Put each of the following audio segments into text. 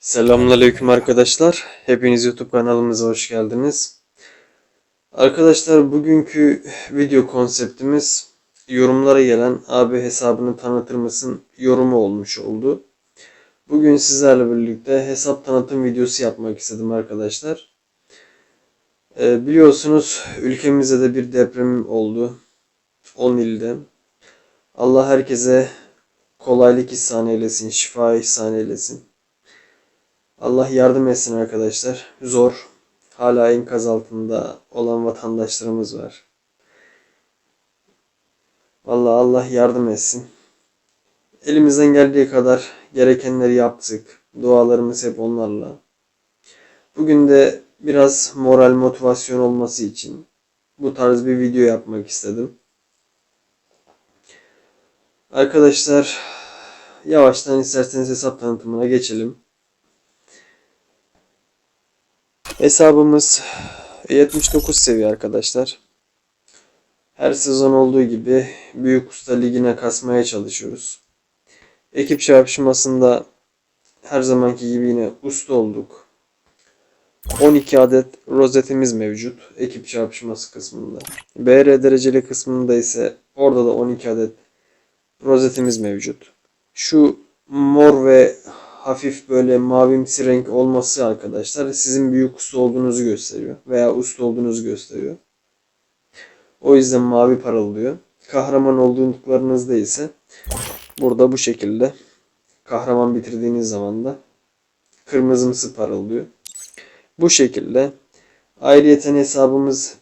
Selamünaleyküm arkadaşlar. Hepiniz YouTube kanalımıza hoş geldiniz. Arkadaşlar bugünkü video konseptimiz yorumlara gelen abi hesabını tanıtır mısın yorumu olmuş oldu. Bugün sizlerle birlikte hesap tanıtım videosu yapmak istedim arkadaşlar. Ee, biliyorsunuz ülkemizde de bir deprem oldu. 10 ilde. Allah herkese kolaylık ihsan eylesin, şifa ihsan eylesin. Allah yardım etsin arkadaşlar. Zor. Hala enkaz altında olan vatandaşlarımız var. Vallahi Allah yardım etsin. Elimizden geldiği kadar gerekenleri yaptık. Dualarımız hep onlarla. Bugün de biraz moral motivasyon olması için bu tarz bir video yapmak istedim. Arkadaşlar yavaştan isterseniz hesap tanıtımına geçelim. Hesabımız 79 seviye arkadaşlar. Her sezon olduğu gibi Büyük Usta Ligi'ne kasmaya çalışıyoruz. Ekip çarpışmasında her zamanki gibi yine usta olduk. 12 adet rozetimiz mevcut ekip çarpışması kısmında. BR dereceli kısmında ise orada da 12 adet rozetimiz mevcut. Şu mor ve hafif böyle mavimsi renk olması arkadaşlar sizin büyük usta olduğunuzu gösteriyor veya usta olduğunuzu gösteriyor. O yüzden mavi parıldıyor. Kahraman olduklarınızda ise burada bu şekilde kahraman bitirdiğiniz zaman da kırmızımsı parıldıyor. Bu şekilde ayrıyeten hesabımız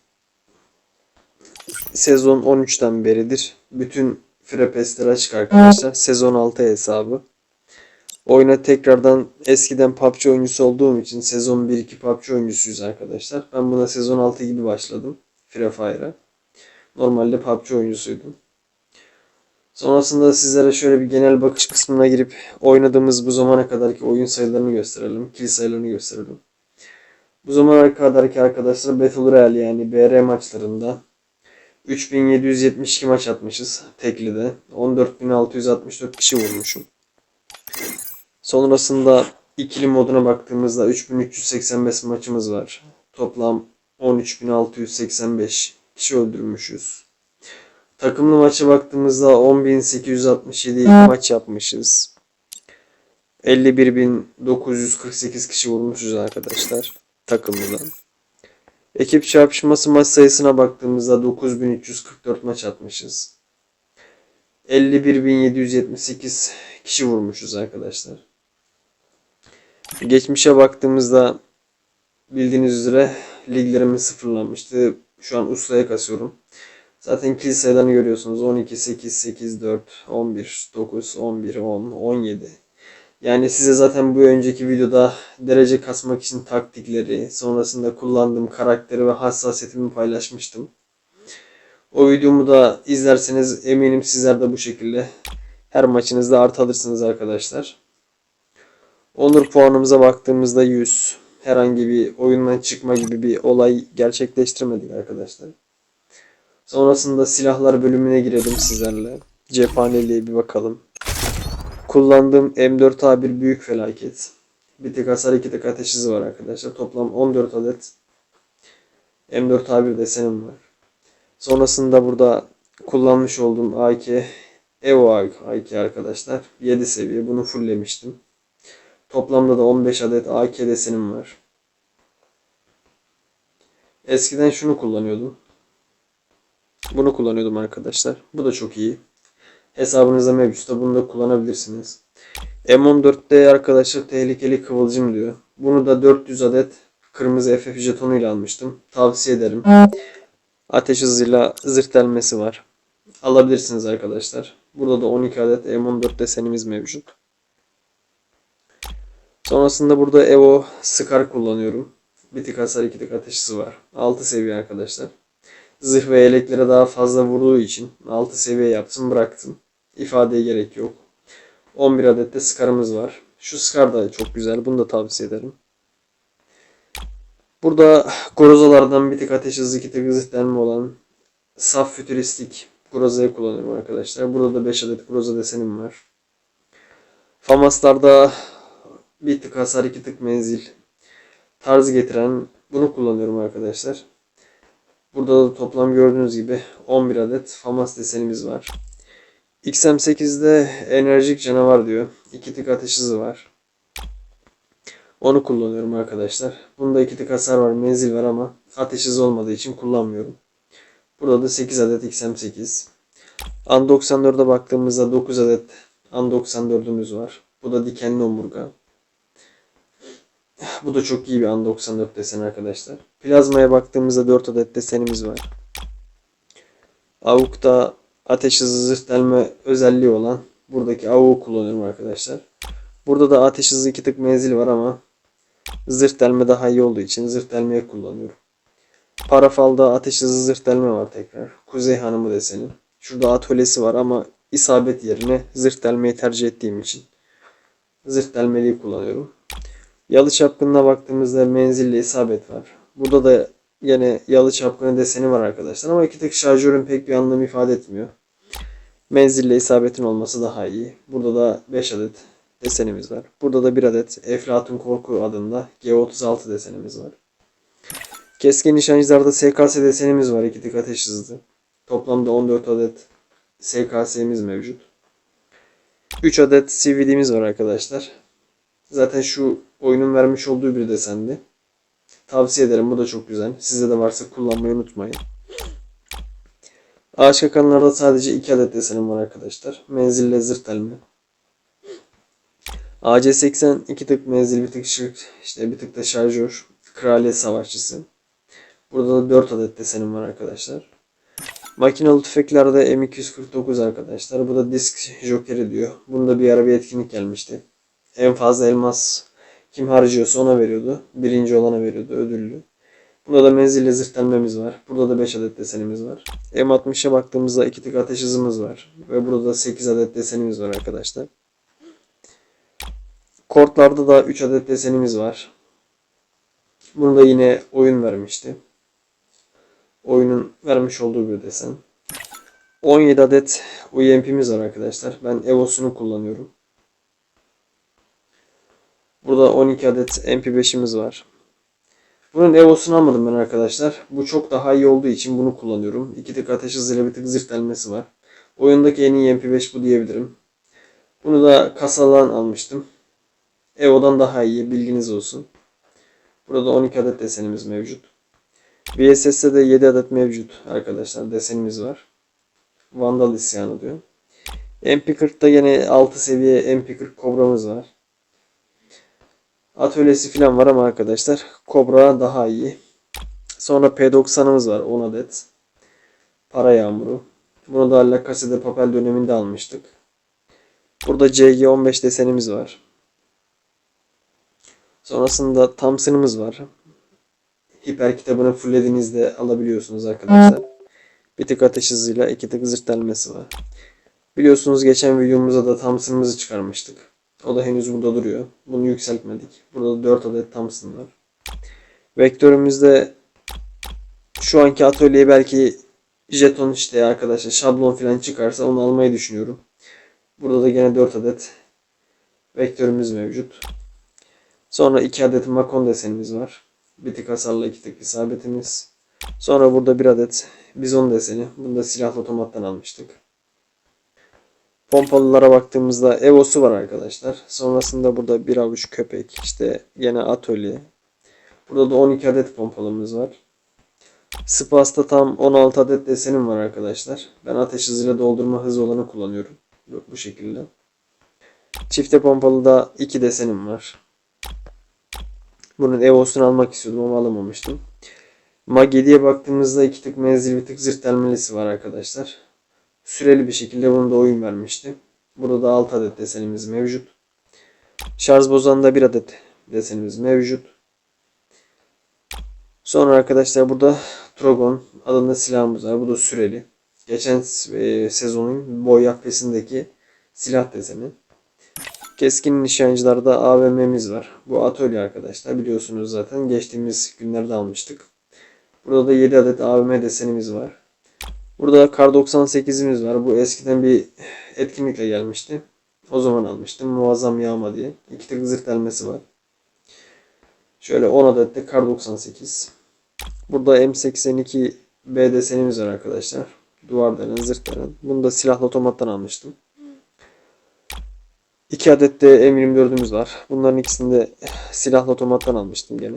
sezon 13'ten beridir. Bütün frepesler açık arkadaşlar. Sezon 6 hesabı. Oyuna tekrardan eskiden PUBG oyuncusu olduğum için sezon 1-2 PUBG oyuncusuyuz arkadaşlar. Ben buna sezon 6 gibi başladım. Free Fire'a. Normalde PUBG oyuncusuydum. Sonrasında sizlere şöyle bir genel bakış kısmına girip oynadığımız bu zamana kadarki oyun sayılarını gösterelim. Kill sayılarını gösterelim. Bu zamana kadarki arkadaşlar Battle Royale yani BR maçlarında 3772 maç atmışız teklide. 14664 kişi vurmuşum. Sonrasında ikili moduna baktığımızda 3385 maçımız var. Toplam 13685 kişi öldürmüşüz. Takımlı maça baktığımızda 10867 maç yapmışız. 51948 kişi vurmuşuz arkadaşlar takımlıdan. Ekip çarpışması maç sayısına baktığımızda 9344 maç atmışız. 51778 kişi vurmuşuz arkadaşlar. Geçmişe baktığımızda bildiğiniz üzere liglerimiz sıfırlanmıştı. Şu an ustaya kasıyorum. Zaten kill sayılarını görüyorsunuz. 12, 8, 8, 4, 11, 9, 11, 10, 17. Yani size zaten bu önceki videoda derece kasmak için taktikleri, sonrasında kullandığım karakteri ve hassasiyetimi paylaşmıştım. O videomu da izlerseniz eminim sizler de bu şekilde her maçınızda artı alırsınız arkadaşlar. Onur puanımıza baktığımızda 100. Herhangi bir oyundan çıkma gibi bir olay gerçekleştirmedik arkadaşlar. Sonrasında silahlar bölümüne girelim sizlerle. Cephaneliğe bir bakalım. Kullandığım M4A1 büyük felaket. Bir tek hasar iki tek ateş hızı var arkadaşlar. Toplam 14 adet M4A1 desenim var. Sonrasında burada kullanmış olduğum AK Evo AK arkadaşlar. 7 seviye. Bunu fulllemiştim. Toplamda da 15 adet AK desenim var. Eskiden şunu kullanıyordum. Bunu kullanıyordum arkadaşlar. Bu da çok iyi. Hesabınızda mevcutta bunu da kullanabilirsiniz. M14'te arkadaşlar tehlikeli kıvılcım diyor. Bunu da 400 adet kırmızı FF jetonuyla almıştım. Tavsiye ederim. Ateş hızıyla zırh delmesi var. Alabilirsiniz arkadaşlar. Burada da 12 adet M14 desenimiz mevcut. Sonrasında burada Evo Scar kullanıyorum. Bir tık hasar iki tık ateş hızı var. 6 seviye arkadaşlar. Zırh ve yeleklere daha fazla vurduğu için 6 seviye yaptım bıraktım. İfadeye gerek yok. 11 adet de Scar'ımız var. Şu Scar da çok güzel. Bunu da tavsiye ederim. Burada grozalardan bir tık ateş hızı iki tık zırh delme olan saf fütüristik grozayı kullanıyorum arkadaşlar. Burada da 5 adet groza desenim var. Famaslarda bir tık hasar, iki tık menzil tarzı getiren bunu kullanıyorum arkadaşlar. Burada da toplam gördüğünüz gibi 11 adet FAMAS desenimiz var. XM8'de enerjik canavar diyor. İki tık ateş hızı var. Onu kullanıyorum arkadaşlar. Bunda iki tık hasar var, menzil var ama ateş hızı olmadığı için kullanmıyorum. Burada da 8 adet XM8. An 94'e baktığımızda 9 adet An 94'ümüz var. Bu da dikenli omurga. Bu da çok iyi bir An 94 desen arkadaşlar. Plazmaya baktığımızda 4 adet desenimiz var. Avuk'ta ateş hızı zırh delme özelliği olan buradaki avuğu kullanıyorum arkadaşlar. Burada da ateş hızı 2 tık menzil var ama zırh delme daha iyi olduğu için zırh delmeyi kullanıyorum. Parafalda ateş hızı zırh delme var tekrar. Kuzey Hanımı deseni. Şurada atölyesi var ama isabet yerine zırh delmeyi tercih ettiğim için zırh delmeliği kullanıyorum. Yalı çapkınına baktığımızda menzilli isabet var. Burada da yine yalı çapkını deseni var arkadaşlar ama iki tek şarjörün pek bir anlam ifade etmiyor. Menzille isabetin olması daha iyi. Burada da 5 adet desenimiz var. Burada da bir adet Eflatun Korku adında G36 desenimiz var. Keskin nişancılarda SKS desenimiz var. İki tık ateş hızlı. Toplamda 14 adet SKS'miz mevcut. 3 adet CVD'miz var arkadaşlar. Zaten şu oyunun vermiş olduğu bir desendi. Tavsiye ederim. Bu da çok güzel. Sizde de varsa kullanmayı unutmayın. Ağaç kakanlarda sadece 2 adet desenim var arkadaşlar. Menzille zırh delme. AC80 iki tık menzil bir tık şık işte bir tık da şarjör. Kraliyet savaşçısı. Burada da 4 adet desenim var arkadaşlar. Makinalı tüfeklerde M249 arkadaşlar. Bu da disk jokeri diyor. Bunda bir ara bir etkinlik gelmişti. En fazla elmas kim harcıyorsa ona veriyordu. Birinci olana veriyordu ödüllü. Burada da menzilli zırh delmemiz var. Burada da 5 adet desenimiz var. M60'a baktığımızda 2 tık ateş hızımız var. Ve burada da 8 adet desenimiz var arkadaşlar. Kortlarda da 3 adet desenimiz var. Bunu da yine oyun vermişti. Oyunun vermiş olduğu bir desen. 17 adet UMP'miz var arkadaşlar. Ben Evos'unu kullanıyorum. Burada 12 adet MP5'imiz var. Bunun Evos'unu almadım ben arkadaşlar. Bu çok daha iyi olduğu için bunu kullanıyorum. İki tık ateş hızıyla bir tık delmesi var. Oyundaki en iyi MP5 bu diyebilirim. Bunu da kasadan almıştım. Evo'dan daha iyi bilginiz olsun. Burada 12 adet desenimiz mevcut. VSS'de de 7 adet mevcut arkadaşlar desenimiz var. Vandal isyanı diyor. MP40'da yine 6 seviye MP40 Kobra'mız var. Atölyesi falan var ama arkadaşlar Kobra daha iyi. Sonra P90'ımız var 10 adet. Para yağmuru. Bunu da La Casa Papel döneminde almıştık. Burada CG15 desenimiz var. Sonrasında Thompson'ımız var. Hiper kitabını fullediğinizde alabiliyorsunuz arkadaşlar. Bir tık ateş hızıyla iki tık zırh delmesi var. Biliyorsunuz geçen videomuzda da Thompson'ımızı çıkarmıştık. O da henüz burada duruyor. Bunu yükseltmedik. Burada da 4 adet Thompson var. Vektörümüzde şu anki atölyeye belki jeton işte arkadaşlar şablon falan çıkarsa onu almayı düşünüyorum. Burada da gene 4 adet vektörümüz mevcut. Sonra 2 adet makon desenimiz var. Bir tık hasarlı iki tık isabetimiz. Sonra burada bir adet bizon deseni. Bunu da silahlı otomattan almıştık. Pompalılara baktığımızda Evo'su var arkadaşlar. Sonrasında burada bir avuç köpek. işte yine atölye. Burada da 12 adet pompalımız var. Spas'ta tam 16 adet desenim var arkadaşlar. Ben ateş hızıyla doldurma hızı olanı kullanıyorum. Bu, şekilde. Çifte pompalıda 2 desenim var. Bunun Evo'sunu almak istiyordum ama alamamıştım. Mag 7'ye baktığımızda iki tık menzil bir tık zırh delmelisi var arkadaşlar. Süreli bir şekilde bunu da oyun vermişti. Burada da 6 adet desenimiz mevcut. Şarj bozanında 1 adet desenimiz mevcut. Sonra arkadaşlar burada Trogon adında silahımız var. Bu da süreli. Geçen e, sezonun boy yakfesindeki silah deseni. Keskin nişancılarda AVM'miz var. Bu atölye arkadaşlar biliyorsunuz zaten geçtiğimiz günlerde almıştık. Burada da 7 adet AVM desenimiz var. Burada Kar 98'imiz var. Bu eskiden bir etkinlikle gelmişti. O zaman almıştım. Muazzam yağma diye. İki tık zırt elmesi var. Şöyle 10 adet de kar 98. Burada M82 B desenimiz var arkadaşlar. Duvarların, zırhların. Bunu da silahlı otomattan almıştım. 2 adet de M24'ümüz var. Bunların ikisini de silahlı otomattan almıştım gene.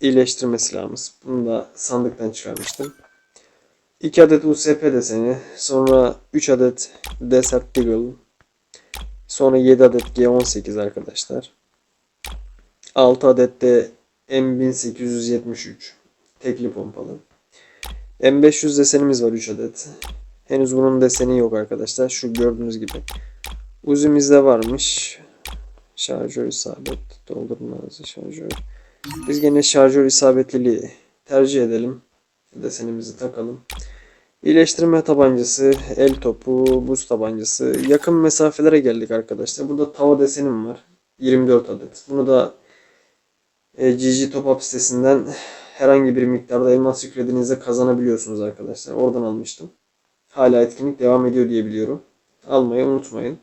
İyileştirme silahımız. Bunu da sandıktan çıkarmıştım. 2 adet USP deseni. Sonra 3 adet Desert Eagle. Sonra 7 adet G18 arkadaşlar. 6 adet de M1873 tekli pompalı. M500 desenimiz var 3 adet. Henüz bunun deseni yok arkadaşlar. Şu gördüğünüz gibi. Uzimizde varmış. Şarjör isabet. Doldurmaz şarjör. Biz gene şarjör isabetliliği tercih edelim. Desenimizi takalım. İyileştirme tabancası, el topu, buz tabancası. Yakın mesafelere geldik arkadaşlar. Burada tava desenim var. 24 adet. Bunu da e, GG Top Up sitesinden herhangi bir miktarda elmas yüklediğinizde kazanabiliyorsunuz arkadaşlar. Oradan almıştım. Hala etkinlik devam ediyor diye biliyorum. Almayı unutmayın.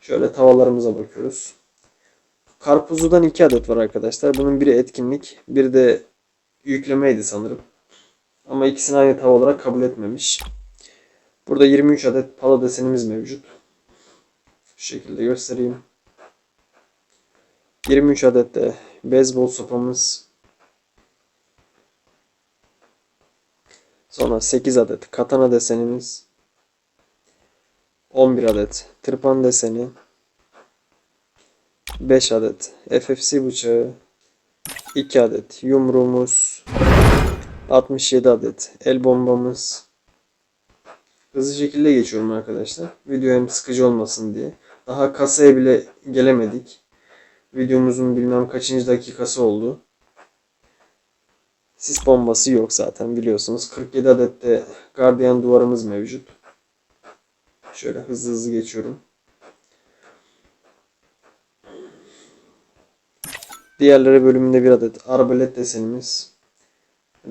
Şöyle tavalarımıza bakıyoruz. Karpuzludan 2 adet var arkadaşlar. Bunun biri etkinlik, biri de yüklemeydi sanırım. Ama ikisini aynı tava olarak kabul etmemiş. Burada 23 adet pala desenimiz mevcut. Şu şekilde göstereyim. 23 adet de beyzbol sopamız. Sonra 8 adet katana desenimiz. 11 adet tırpan deseni. 5 adet FFC bıçağı. 2 adet yumruğumuz. 67 adet el bombamız. Hızlı şekilde geçiyorum arkadaşlar. Video hem sıkıcı olmasın diye. Daha kasaya bile gelemedik. Videomuzun bilmem kaçıncı dakikası oldu. Sis bombası yok zaten biliyorsunuz. 47 adet de gardiyan duvarımız mevcut. Şöyle hızlı hızlı geçiyorum. Diğerleri bölümünde bir adet arbalet desenimiz.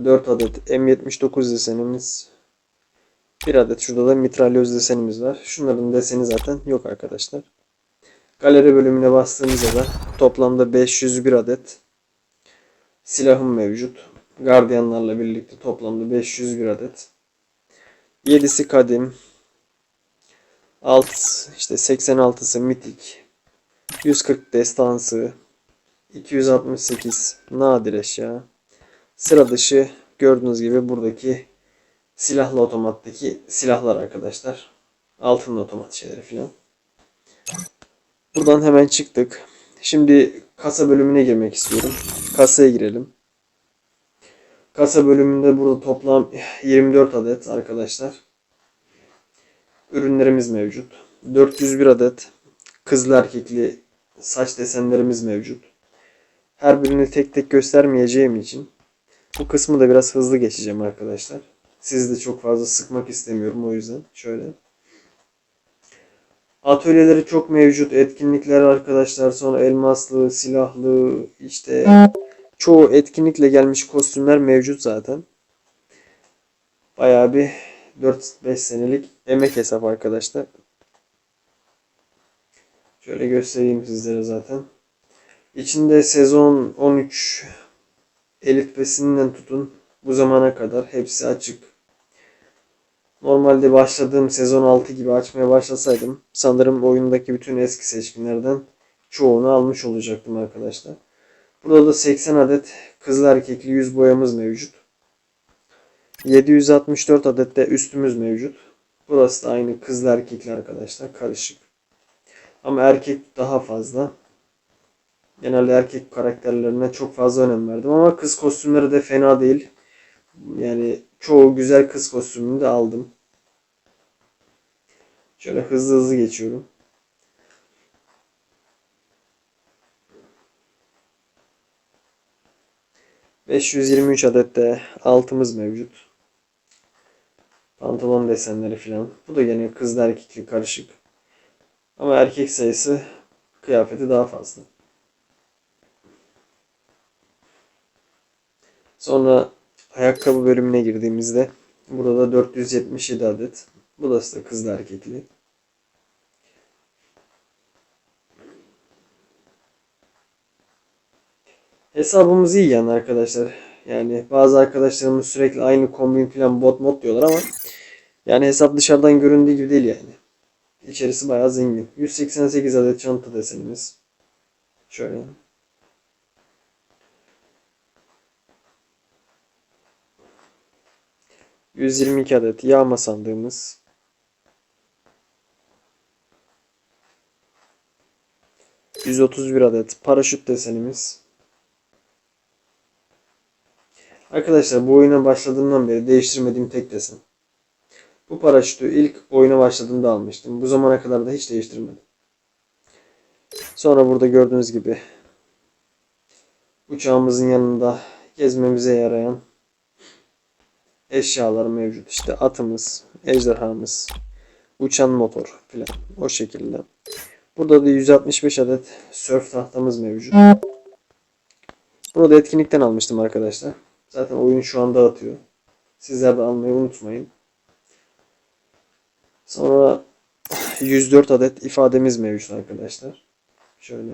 4 adet M79 desenimiz. Bir adet şurada da mitralyöz desenimiz var. Şunların deseni zaten yok arkadaşlar. Galeri bölümüne bastığımızda da toplamda 501 adet silahım mevcut. Gardiyanlarla birlikte toplamda 501 adet. 7'si kadim. 6 işte 86'sı mitik. 140 destansı. 268 nadir eşya. Sıra dışı gördüğünüz gibi buradaki silahlı otomattaki silahlar arkadaşlar. Altınlı otomat şeyleri filan. Buradan hemen çıktık. Şimdi kasa bölümüne girmek istiyorum. Kasaya girelim. Kasa bölümünde burada toplam 24 adet arkadaşlar. Ürünlerimiz mevcut. 401 adet kızlı erkekli saç desenlerimiz mevcut. Her birini tek tek göstermeyeceğim için bu kısmı da biraz hızlı geçeceğim arkadaşlar. Sizi de çok fazla sıkmak istemiyorum o yüzden. Şöyle. Atölyeleri çok mevcut. Etkinlikler arkadaşlar. Sonra elmaslı, silahlı işte çoğu etkinlikle gelmiş kostümler mevcut zaten. Bayağı bir 4-5 senelik emek hesap arkadaşlar. Şöyle göstereyim sizlere zaten. İçinde sezon 13 elit besinden tutun bu zamana kadar hepsi açık. Normalde başladığım sezon 6 gibi açmaya başlasaydım sanırım oyundaki bütün eski seçkinlerden çoğunu almış olacaktım arkadaşlar. Burada da 80 adet kızlı erkekli yüz boyamız mevcut. 764 adet de üstümüz mevcut. Burası da aynı kızlı erkekli arkadaşlar karışık. Ama erkek daha fazla. Genelde erkek karakterlerine çok fazla önem verdim ama kız kostümleri de fena değil. Yani çoğu güzel kız kostümünü de aldım. Şöyle hızlı hızlı geçiyorum. ...523 adet de altımız mevcut. Pantolon desenleri filan. Bu da yine kızlı erkekli karışık. Ama erkek sayısı kıyafeti daha fazla. Sonra ayakkabı bölümüne girdiğimizde burada 477 adet. Bu da da kızlı erkekli. Hesabımız iyi yani arkadaşlar. Yani bazı arkadaşlarımız sürekli aynı kombin falan bot mod diyorlar ama yani hesap dışarıdan göründüğü gibi değil yani. İçerisi bayağı zengin. 188 adet çanta desenimiz. Şöyle. ...122 adet yağma sandığımız... ...131 adet paraşüt desenimiz... Arkadaşlar bu oyuna başladığımdan beri değiştirmediğim tek desen. Bu paraşütü ilk oyuna başladığımda almıştım. Bu zamana kadar da hiç değiştirmedim. Sonra burada gördüğünüz gibi uçağımızın yanında gezmemize yarayan eşyalar mevcut. İşte atımız, ejderhamız, uçan motor filan o şekilde. Burada da 165 adet surf tahtamız mevcut. Bunu da etkinlikten almıştım arkadaşlar. Zaten oyun şu anda atıyor. Sizler de almayı unutmayın. Sonra 104 adet ifademiz mevcut arkadaşlar. Şöyle.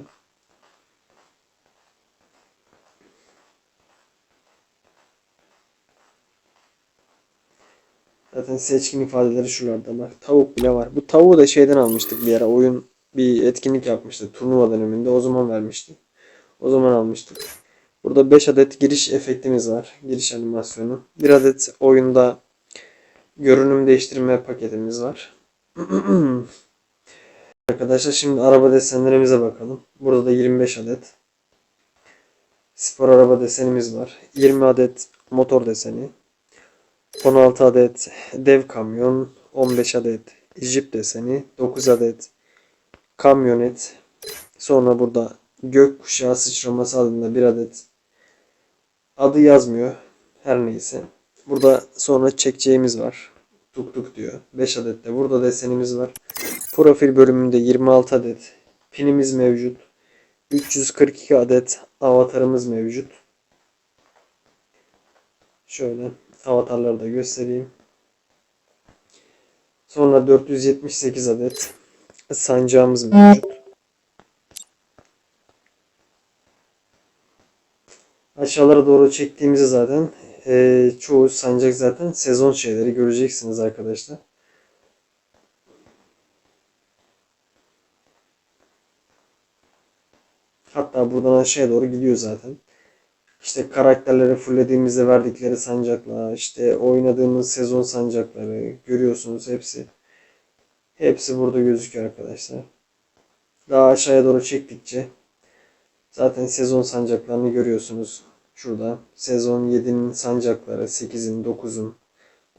Zaten seçkin ifadeleri şuralarda bak. Tavuk bile var. Bu tavuğu da şeyden almıştık bir ara. Oyun bir etkinlik yapmıştı. Turnuva döneminde. O zaman vermiştik. O zaman almıştık. Burada 5 adet giriş efektimiz var. Giriş animasyonu. 1 adet oyunda görünüm değiştirme paketimiz var. Arkadaşlar şimdi araba desenlerimize bakalım. Burada da 25 adet spor araba desenimiz var. 20 adet motor deseni. 16 adet dev kamyon. 15 adet jip deseni. 9 adet kamyonet. Sonra burada gökkuşağı sıçraması adında bir adet adı yazmıyor. Her neyse. Burada sonra çekeceğimiz var. Tuk tuk diyor. 5 adet de burada desenimiz var. Profil bölümünde 26 adet pinimiz mevcut. 342 adet avatarımız mevcut. Şöyle avatarları da göstereyim. Sonra 478 adet sancağımız mevcut. Aşağılara doğru çektiğimizde zaten eee, çoğu sancak zaten sezon şeyleri göreceksiniz arkadaşlar. Hatta buradan aşağıya doğru gidiyor zaten. İşte karakterleri fullediğimizde verdikleri sancaklar, işte oynadığımız sezon sancakları görüyorsunuz hepsi. Hepsi burada gözüküyor arkadaşlar. Daha aşağıya doğru çektikçe zaten sezon sancaklarını görüyorsunuz. Şurada sezon 7'nin sancakları, 8'in, 9'un,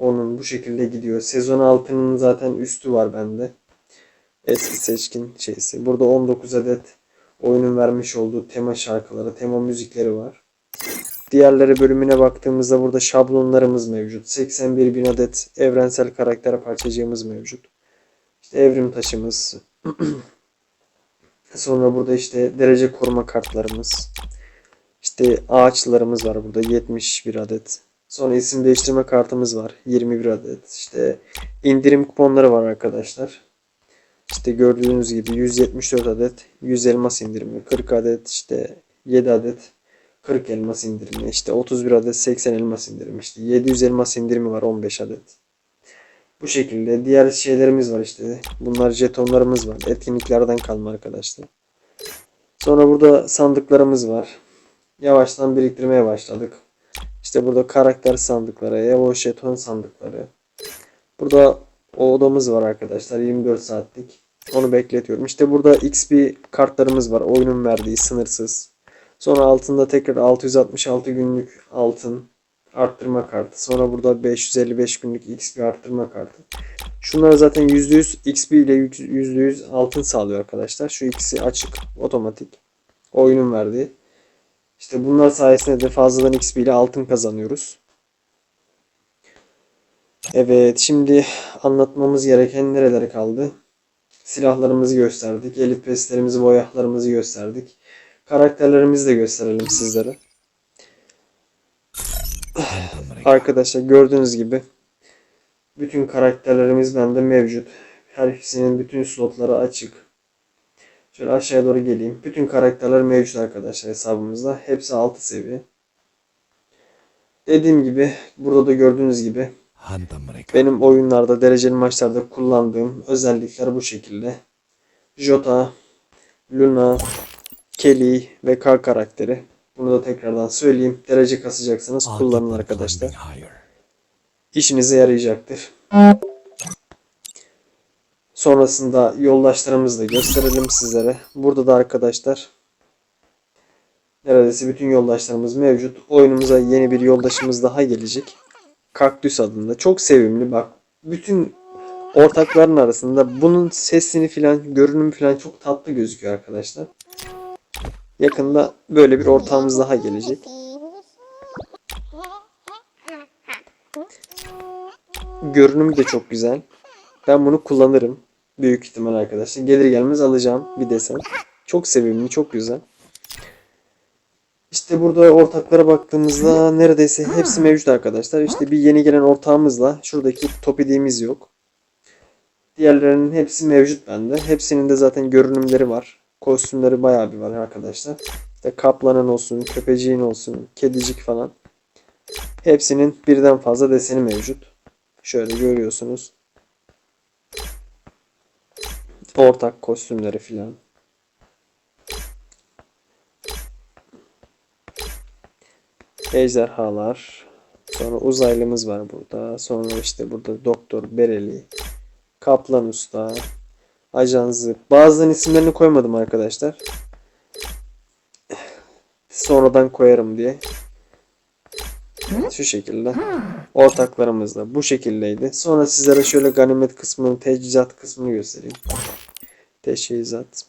10'un bu şekilde gidiyor. Sezon 6'nın zaten üstü var bende. Eski seçkin şeysi. Burada 19 adet oyunun vermiş olduğu tema şarkıları, tema müzikleri var. Diğerleri bölümüne baktığımızda burada şablonlarımız mevcut. 81 bin adet evrensel karakter parçacığımız mevcut. İşte evrim taşımız. Sonra burada işte derece koruma kartlarımız. İşte ağaçlarımız var burada 71 adet. Sonra isim değiştirme kartımız var 21 adet. İşte indirim kuponları var arkadaşlar. İşte gördüğünüz gibi 174 adet 100 elmas indirimi, 40 adet işte 7 adet 40 elmas indirimi, işte 31 adet 80 elmas indirimi, işte 700 elmas indirimi var 15 adet. Bu şekilde diğer şeylerimiz var işte. Bunlar jetonlarımız var. Etkinliklerden kalma arkadaşlar. Sonra burada sandıklarımız var. Yavaştan biriktirmeye başladık. İşte burada karakter sandıkları, Evo jeton sandıkları. Burada o odamız var arkadaşlar 24 saatlik. Onu bekletiyorum. İşte burada XP kartlarımız var. Oyunun verdiği sınırsız. Sonra altında tekrar 666 günlük altın arttırma kartı. Sonra burada 555 günlük XP arttırma kartı. Şunlar zaten %100 XP ile %100 altın sağlıyor arkadaşlar. Şu ikisi açık, otomatik. Oyunun verdiği. İşte bunlar sayesinde de fazladan XP ile altın kazanıyoruz. Evet, şimdi anlatmamız gereken nereleri kaldı? Silahlarımızı gösterdik, elit peslerimizi, boyahlarımızı gösterdik. Karakterlerimizi de gösterelim sizlere. Arkadaşlar gördüğünüz gibi bütün karakterlerimiz bende mevcut. Her ikisinin bütün slotları açık. Şöyle aşağıya doğru geleyim. Bütün karakterler mevcut arkadaşlar hesabımızda. Hepsi 6 seviye. Dediğim gibi burada da gördüğünüz gibi benim oyunlarda dereceli maçlarda kullandığım özellikler bu şekilde. Jota, Luna, Kelly ve K karakteri. Bunu da tekrardan söyleyeyim. Derece kasacaksanız I'll kullanın arkadaşlar. İşinize yarayacaktır. Sonrasında yoldaşlarımızı da gösterelim sizlere. Burada da arkadaşlar neredeyse bütün yoldaşlarımız mevcut. Oyunumuza yeni bir yoldaşımız daha gelecek. Kaktüs adında. Çok sevimli bak. Bütün ortakların arasında bunun sesini filan, görünümü filan çok tatlı gözüküyor arkadaşlar. Yakında böyle bir ortağımız daha gelecek. Görünümü de çok güzel. Ben bunu kullanırım. Büyük ihtimal arkadaşlar. Gelir gelmez alacağım bir desen. Çok sevimli, çok güzel. İşte burada ortaklara baktığımızda neredeyse hepsi mevcut arkadaşlar. İşte bir yeni gelen ortağımızla şuradaki topidimiz yok. Diğerlerinin hepsi mevcut bende. Hepsinin de zaten görünümleri var. Kostümleri bayağı bir var arkadaşlar. İşte kaplanın olsun, köpeciğin olsun, kedicik falan. Hepsinin birden fazla deseni mevcut. Şöyle görüyorsunuz. Ortak kostümleri filan. Ejderhalar. Sonra uzaylımız var burada. Sonra işte burada Doktor Bereli. Kaplan Usta. Ajan Zıp. Bazılarının isimlerini koymadım arkadaşlar. Sonradan koyarım diye. Şu şekilde. Ortaklarımız da bu şekildeydi. Sonra sizlere şöyle ganimet kısmını, teçhizat kısmını göstereyim. Teçhizat.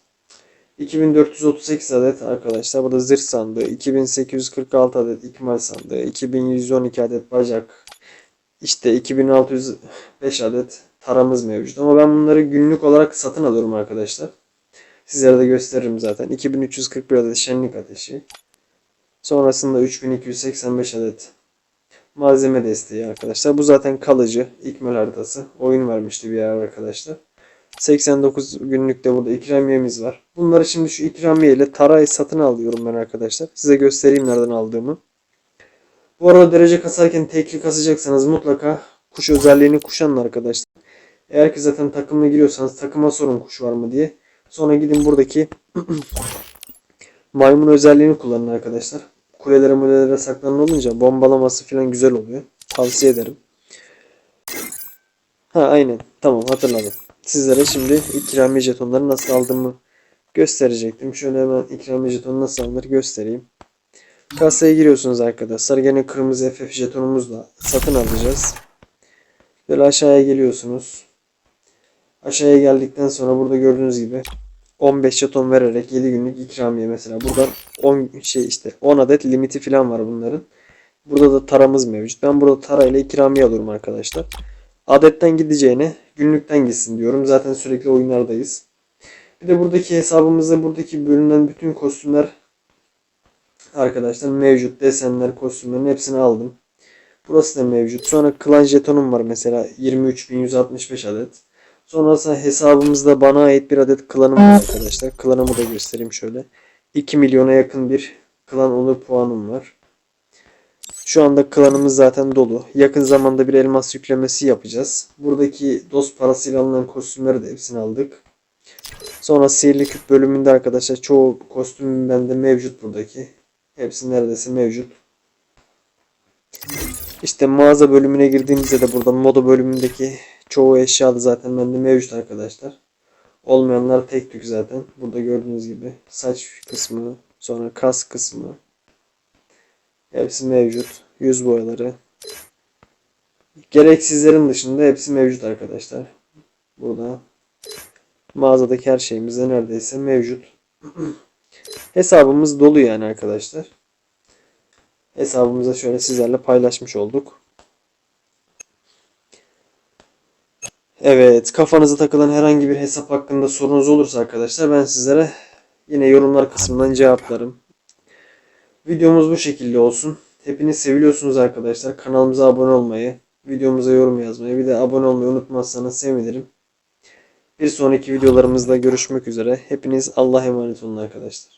2438 adet arkadaşlar. Burada zırh sandığı. 2846 adet ikmal sandığı. 2112 adet bacak. İşte 2605 adet taramız mevcut. Ama ben bunları günlük olarak satın alıyorum arkadaşlar. Sizlere de gösteririm zaten. 2341 adet şenlik ateşi. Sonrasında 3285 adet malzeme desteği arkadaşlar. Bu zaten kalıcı ikmal haritası. Oyun vermişti bir yer arkadaşlar. 89 günlük de burada ikramiyemiz var. Bunları şimdi şu ikramiye ile tarayı satın alıyorum ben arkadaşlar. Size göstereyim nereden aldığımı. Bu arada derece kasarken tekli kasacaksanız mutlaka kuş özelliğini kuşanın arkadaşlar. Eğer ki zaten takımla giriyorsanız takıma sorun kuş var mı diye. Sonra gidin buradaki maymun özelliğini kullanın arkadaşlar. Kulelere mulelere saklanın olunca bombalaması falan güzel oluyor. Tavsiye ederim. Ha aynen. Tamam hatırladım. Sizlere şimdi ikramiye jetonları nasıl aldığımı gösterecektim. Şöyle hemen ikramiye jetonu nasıl alınır göstereyim. Kasaya giriyorsunuz arkadaşlar. Gene kırmızı FF jetonumuzla satın alacağız. Böyle aşağıya geliyorsunuz. Aşağıya geldikten sonra burada gördüğünüz gibi 15 jeton vererek 7 günlük ikramiye mesela. Buradan 10 şey işte 10 adet limiti falan var bunların. Burada da taramız mevcut. Ben burada tarayla ikramiye alıyorum arkadaşlar. Adetten gideceğine günlükten gitsin diyorum. Zaten sürekli oyunlardayız. Bir de buradaki hesabımızda buradaki bölünen bütün kostümler arkadaşlar mevcut. Desenler, kostümlerin hepsini aldım. Burası da mevcut. Sonra klan jetonum var mesela 23.165 adet. Sonrasında hesabımızda bana ait bir adet klanım var arkadaşlar. Klanımı da göstereyim şöyle. 2 milyona yakın bir klan onur puanım var. Şu anda klanımız zaten dolu. Yakın zamanda bir elmas yüklemesi yapacağız. Buradaki dost parasıyla alınan kostümleri de hepsini aldık. Sonra sihirli küp bölümünde arkadaşlar çoğu kostüm bende mevcut buradaki. Hepsi neredeyse mevcut. İşte mağaza bölümüne girdiğimizde de burada moda bölümündeki çoğu eşya da zaten bende mevcut arkadaşlar. Olmayanlar tek tük zaten. Burada gördüğünüz gibi saç kısmı, sonra kas kısmı, Hepsi mevcut. Yüz boyaları. Gereksizlerin dışında hepsi mevcut arkadaşlar. Burada mağazadaki her şeyimiz de neredeyse mevcut. Hesabımız dolu yani arkadaşlar. Hesabımıza şöyle sizlerle paylaşmış olduk. Evet, kafanıza takılan herhangi bir hesap hakkında sorunuz olursa arkadaşlar ben sizlere yine yorumlar kısmından cevaplarım. Videomuz bu şekilde olsun. Hepiniz seviliyorsunuz arkadaşlar. Kanalımıza abone olmayı, videomuza yorum yazmayı, bir de abone olmayı unutmazsanız sevinirim. Bir sonraki videolarımızda görüşmek üzere. Hepiniz Allah'a emanet olun arkadaşlar.